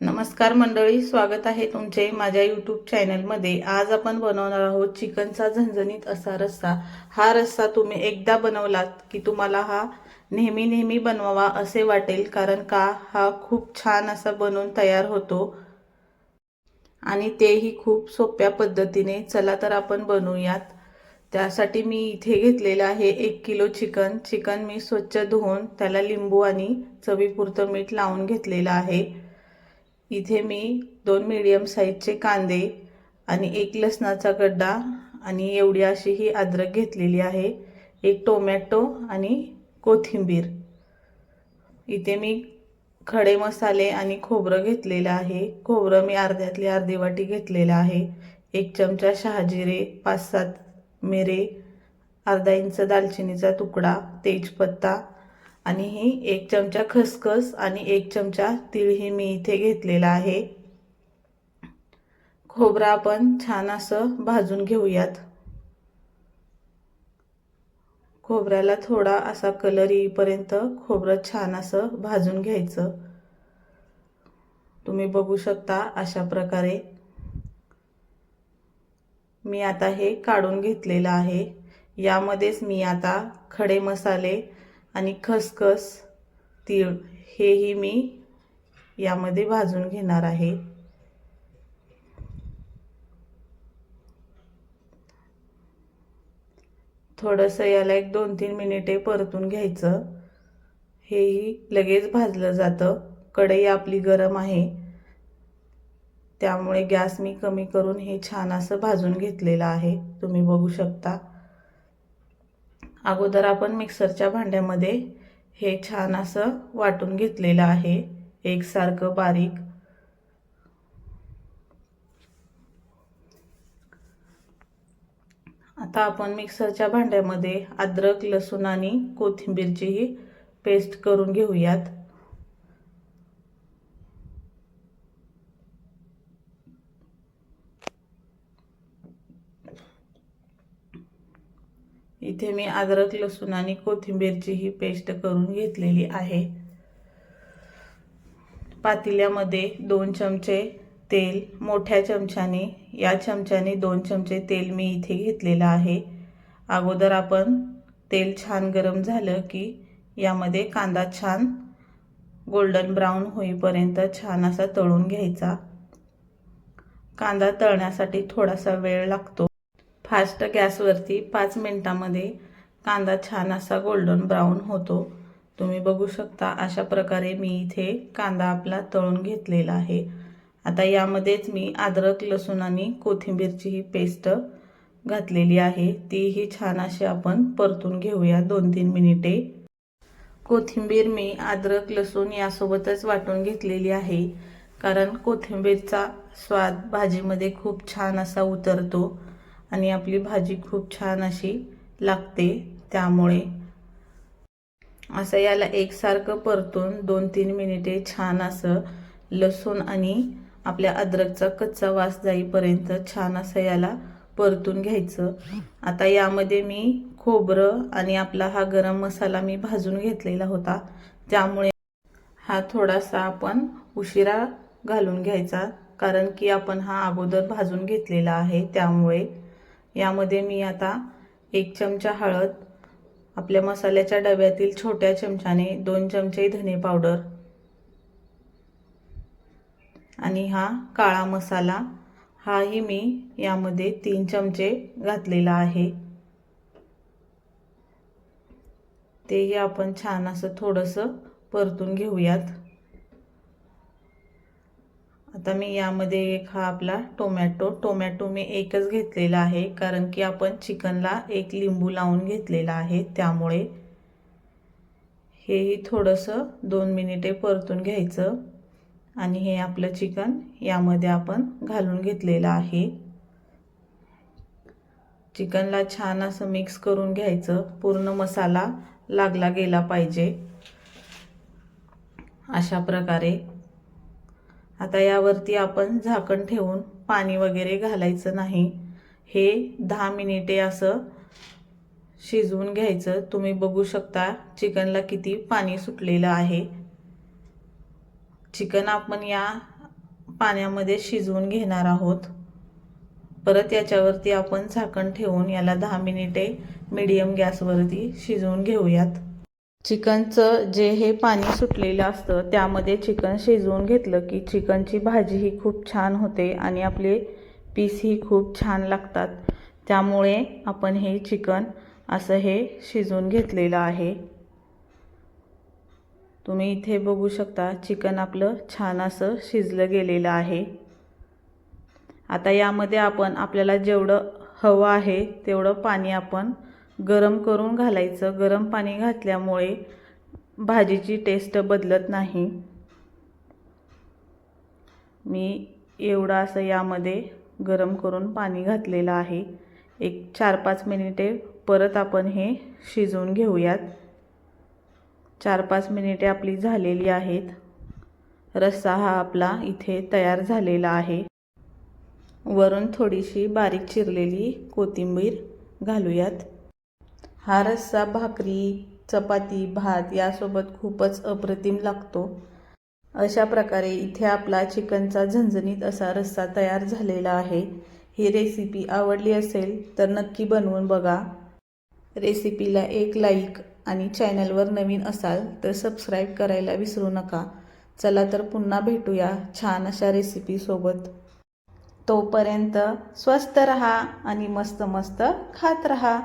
नमस्कार मंडळी स्वागत आहे तुमचे माझ्या यूट्यूब चॅनलमध्ये आज आपण बनवणार आहोत चिकनचा झणझणीत असा रस्सा. हा रस्सा तुम्ही एकदा बनवलात की तुम्हाला हा नेहमी नेहमी बनवावा असे वाटेल कारण का? हा खूप छान असा बनवून तयार होतो. आणि तेही खूप सोप्या पद्धतीने. चला तर आपण बनवूयात. त्यासाठी मी इथे घेतलेलं आहे एक किलो चिकन. चिकन मी स्वच्छ धुवून त्याला लिंबू आणि चवीपुरतं मीठ लावून घेतलेलं आहे. इथे मी दोन मीडियम साईजचे कांदे आणि एक लसणाचा गड्डा आणि एवढी अशी ही अद्रक घेतलेली आहे एक टोमॅटो आणि कोथिंबीर. इथे मी खडे मसाले आणि खोबरं घेतलेलं आहे. खोबरं मी अर्ध्यातली अर्धी वाटी घेतलेलं आहे. एक चमचा शहाजिरे पाच सात मिरे अर्धा इंच दालचिनीचा तुकडा तेजपत्ता आणि ही एक चमचा खसखस आणि एक चमचा तिळही मी इथे घेतलेला आहे. खोबरं आपण छान असं भाजून घेऊयात. खोबऱ्याला थोडा असा कलर येईपर्यंत खोबरं छान असं भाजून घ्यायचं. तुम्ही बघू शकता अशा प्रकारे. मी आता हे काढून घेतलेलं आहे. यामध्येच मी आता खडे मसाले आणि खसखस तीळ हेही मी यामध्ये भाजून घेणार आहे. थोडंसं याला एक दोन तीन मिनिटे परतून घ्यायचं. हेही लगेच भाजलं जातं. कढई आपली गरम आहे. त्यामुळे गॅस मी कमी करून हे छान असं भाजून घेतलेलं आहे. तुम्ही बघू शकता. अगोदर आपण मिक्सरच्या भांड्यामध्ये हे छान असं वाटून घेतलेलं आहे. एकसारखं बारीक. आता आपण मिक्सरच्या भांड्यामध्ये अद्रक लसूण आणि कोथिंबीरचीही पेस्ट करून घेऊयात. इथे मी अद्रक लसूण आणि कोथिंबीरची ही पेस्ट करून घेतलेली आहे. पातेल्यामध्ये दोन चमचे तेल मोठ्या चमच्याने या चमच्याने दोन चमचे तेल मी इथे घेतलेलं आहे. अगोदर आपण तेल छान गरम झालं की यामध्ये कांदा छान गोल्डन ब्राऊन होईपर्यंत छान असा तळून घ्यायचा. कांदा तळण्यासाठी थोडासा वेळ लागतो. फास्ट गॅसवरती पाच मिनटामध्ये कांदा छान असा गोल्डन ब्राऊन होतो. तुम्ही बघू शकता अशा प्रकारे मी इथे कांदा आपला तळून घेतलेला आहे. आता यामध्येच मी अद्रक लसूण आणि कोथिंबीरची ही पेस्ट घातलेली आहे. तीही छान अशी आपण परतून घेऊया दोन तीन मिनिटे. कोथिंबीर मी अद्रक लसूण यासोबतच वाटून घेतलेली आहे. कारण कोथिंबीरचा स्वाद भाजीमध्ये खूप छान असा उतरतो. आणि आपली भाजी खूप छान अशी लागते त्यामुळे. असं याला एकसारखं परतून दोन तीन मिनिटे छान असं लसूण आणि आपल्या अद्रकचा कच्चा वास जाईपर्यंत छान असं याला परतून घ्यायचं. आता यामध्ये मी खोबरं आणि आपला हा गरम मसाला मी भाजून घेतलेला होता त्यामुळे हा थोडासा आपण उशिरा घालून घ्यायचा कारण की आपण हा अगोदर भाजून घेतलेला आहे त्यामुळे यामध्ये मी आता एक चमचा हळद आपल्या मसाल्याच्या डब्यातील छोट्या चमच्याने दोन चमचे धने पावडर आणि हा काळा मसाला हाही मी यामध्ये तीन चमचे घातलेला आहे. तेही आपण छान असं थोडंसं परतून घेऊयात. आता मी यामध्ये एक हा आपला टोमॅटो टोमॅटो मी एकच घेतलेला आहे कारण की आपण चिकनला एक लिंबू लावून घेतलेला आहे त्यामुळे हेही थोडंसं दोन मिनिटे परतून घ्यायचं. आणि हे आपलं चिकन यामध्ये आपण घालून घेतलेलं आहे. चिकनला छान असं मिक्स करून घ्यायचं. पूर्ण मसाला लागला गेला पाहिजे. अशा प्रकारे आता यावरती आपण झाकण ठेवून पाणी वगैरे घालायचं नाही. हे दहा मिनिटे असं शिजवून घ्यायचं. तुम्ही बघू शकता चिकनला किती पाणी सुटलेलं आहे. चिकन आपण या पाण्यामध्ये शिजवून घेणार आहोत. परत याच्यावरती आपण झाकण ठेवून याला दहा मिनिटे मीडियम गॅसवरती शिजवून घेऊयात. चिकनचं जे हे पाणी सुटलेलं असतं त्यामध्ये चिकन शिजवून घेतलं की चिकनची भाजी ही खूप छान होते आणि आपले पीसही खूप छान लागतात. त्यामुळे आपण हे चिकन असं हे शिजवून घेतलेलं आहे. तुम्ही इथे बघू शकता चिकन आपलं छान असं शिजलं गेलेलं आहे. आता यामध्ये आपण आपल्याला जेवढं हवं आहे तेवढं पाणी आपण गरम करून घालायचं. गरम पाणी घातल्यामुळे भाजीची टेस्ट बदलत नाही. मी एवढं असं यामध्ये गरम करून पाणी घातलेलं आहे. एक चार पाच मिनिटे परत आपण हे शिजवून घेऊयात. चार पाच मिनिटे आपली झालेली आहेत. रस्सा हा आपला इथे तयार झालेला आहे. वरून थोडीशी बारीक चिरलेली कोथिंबीर घालूयात. हा रस्सा भाकरी चपाती भात यासोबत खूपच अप्रतिम लागतो. अशा प्रकारे इथे आपला चिकनचा झणझणीत असा रस्सा तयार झालेला आहे. ही रेसिपी आवडली असेल तर नक्की बनवून बघा. रेसिपीला एक लाईक आणि चॅनलवर नवीन असाल तर सबस्क्राईब करायला विसरू नका. चला तर पुन्हा भेटूया छान अशा रेसिपीसोबत तोपर्यंत स्वस्त रहा आणि मस्त मस्त खात रहा.